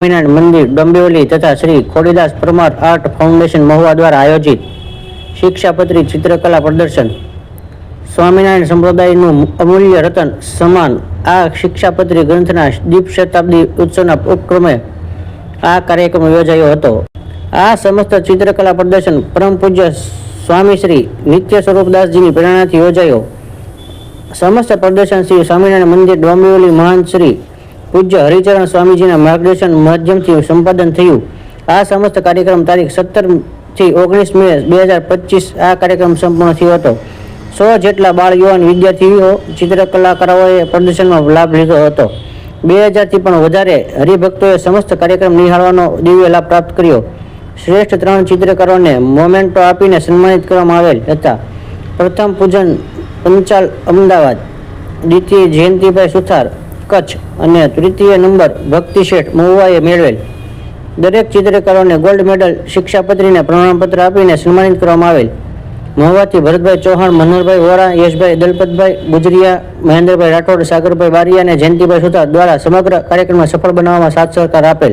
સ્વામિનારાયણ મંદિર ડોંબિવલી તથા Shri Khodidas Parmar art foundation Mahuva દ્વારા આયોજિત શિક્ષાપત્રી ચિત્રકલા પ્રદર્શન. સ્વામિનારાયણ સંપ્રદાયનું અમૂલ્ય રતન સમાન આ શિક્ષાપત્રી ગ્રંથના દીપ શતાબ્દી ઉત્સવના ઉપક્રમે આ કાર્યક્રમ યોજાયો હતો. આ સમસ્ત ચિત્રકલા પ્રદર્શન પરમ પૂજ્ય સ્વામી શ્રી નિત્ય સ્વરૂપદાસજીની પ્રેરણાથી યોજાયો. સમસ્ત પ્રદર્શન શ્રી સ્વામિનારાયણ મંદિર ડોંબિવલી મહાન શ્રી પૂજ્ય હરિચરણ સ્વામીજીના માર્ગદર્શન માધ્યમથી સંપાદન થયું. આ સમસ્ત કાર્યક્રમ તારીખ સત્તરથી ઓગણીસ મે બે હજાર પચીસ આ કાર્યક્રમ સંપૂર્ણ થયો હતો. સો જેટલા બાળ, યુવાન, વિદ્યાર્થીઓ ચિત્રકલાકારોએ પ્રદર્શનમાં લાભ લીધો હતો. બે હજારથી પણ વધારે હરિભક્તોએ સમસ્ત કાર્યક્રમ નિહાળવાનો દિવ્ય લાભ પ્રાપ્ત કર્યો. શ્રેષ્ઠ ત્રણ ચિત્રકારોને મોમેન્ટો આપીને સન્માનિત કરવામાં આવેલ હતા. પ્રથમ પૂજન પંચાલ અમદાવાદ, દ્વિતીય જયંતિભાઈ સુથાર કચ્છ અને તૃતીય નંબર ભક્તિ શેઠ મહુવાએ મેળવેલ. દરેક ચિત્રકારોને ગોલ્ડ મેડલ શિક્ષાપત્રીને પ્રમાણપત્ર આપીને સન્માનિત કરવામાં આવેલ. મહુવાથી ભરતભાઈ ચૌહાણ, મનોહરભાઈ વોરા, યશભાઈ દલપતભાઈ ગુજરિયા મહેન્દ્રભાઈ રાઠોડ, સાગરભાઈ બારિયા અને જયંતિભાઈ સુથાર દ્વારા સમગ્ર કાર્યક્રમને સફળ બનાવવામાં સાથ સહકાર આપેલ.